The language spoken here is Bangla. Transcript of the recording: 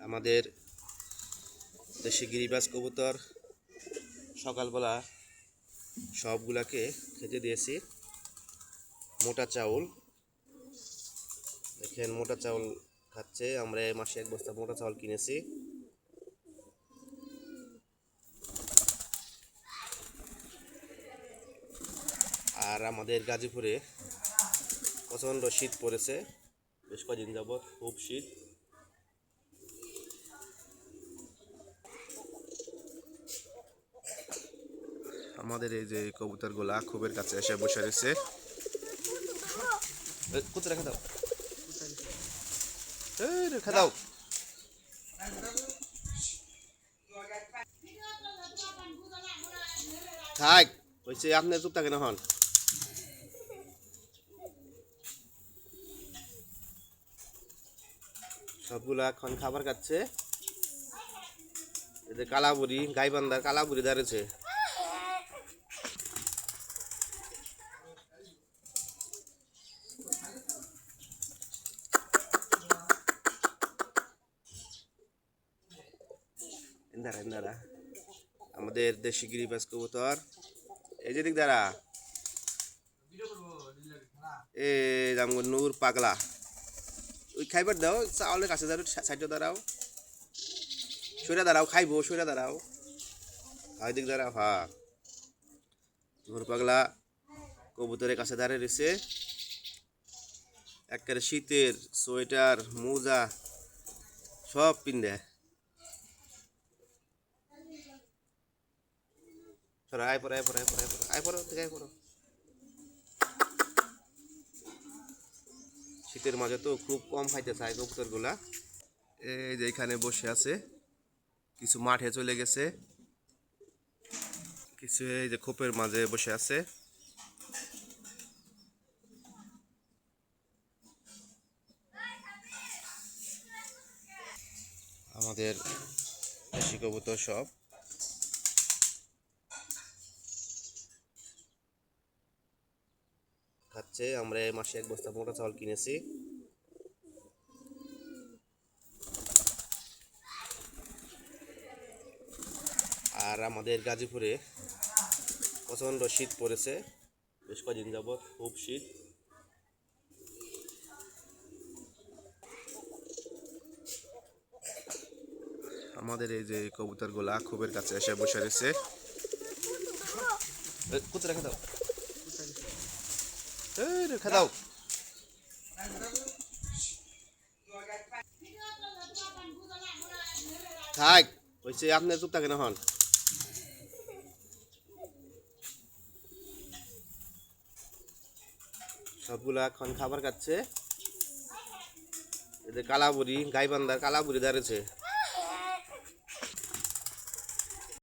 আমাদের দেশি গিরিবাজ কবুতর সকালবেলা সবগুলাকে খেতে দিয়েছি। মোটা চাউল। দেখেন, মোটা চাউল খাচ্ছে। আমরা এই মাসে এক বস্তা মোটা চাউল কিনেছি। আর আমাদের গাজীপুরে প্রচণ্ড শীত পড়েছে। বেশ কদিন যাবৎ খুব শীত। আমাদের এই যে কবুতরগুলা খুবের কাছে এসে বসে রয়েছে। কোথায় রেখে দাও। রেখে দাও। থাক হয়েছে আপনি চুপ থাকেন এখন। সবগুলা এখন খাবার খাচ্ছে। এদের কালাবুড়ি, গাইবান্ধার কালাবুড়ি দাঁড়িয়েছে দাঁড়া দাঁড়া। আমাদের দেশি গিরিবাজ কবুতর। এই যে দিক দাঁড়া। এ জামগুন নূর পাগলা। ওই খাইবার দাও, চাউলের কাছে দাঁড়ো সাইডে দাঁড়াও। সইরা দাঁড়াও, খাইবো, সইরা দাঁড়াও। হয় দিক দাঁড়াও হ্যাঁ। নূর পাগলা কবুতরের কাছে দাঁড়িয়ে রয়েছে। একেবারে শীতের সোয়েটার, মোজা, সব পিন্ধে আয় পড়ো আয় পড়ো আয় পড়ো আয় পড়ো আয় থেকে আয় শীতের মাঝে তো খুব কম খাইতে চায় কবুতরগুলা এই যে এখানে বসে আছে কিছু মাঠে চলে গেছে কিছু এই যে খোপের মাঝে বসে আছে আমাদের দেশি কবুতর সব খাচ্ছে। আমরা এই মাসে এক বস্তা মোটা চাউল কিনেছি। আর আমাদের গাজীপুরে প্রচণ্ড শীত পড়েছে। বেশ কদিন যাবৎ খুব শীত। আমাদের এই যে কবুতরগুলা খুবের কাছে এসে বসে রয়েছে। কোথায় রেখে দাও। রেখে দাও থাক হয়েছে আপনি চুপ থাকেন এখন সবগুলা এখন খাবার খাচ্ছে এদের কালাবুড়ি গাইবান্ধার কালাবুড়ি দাঁড়িয়েছে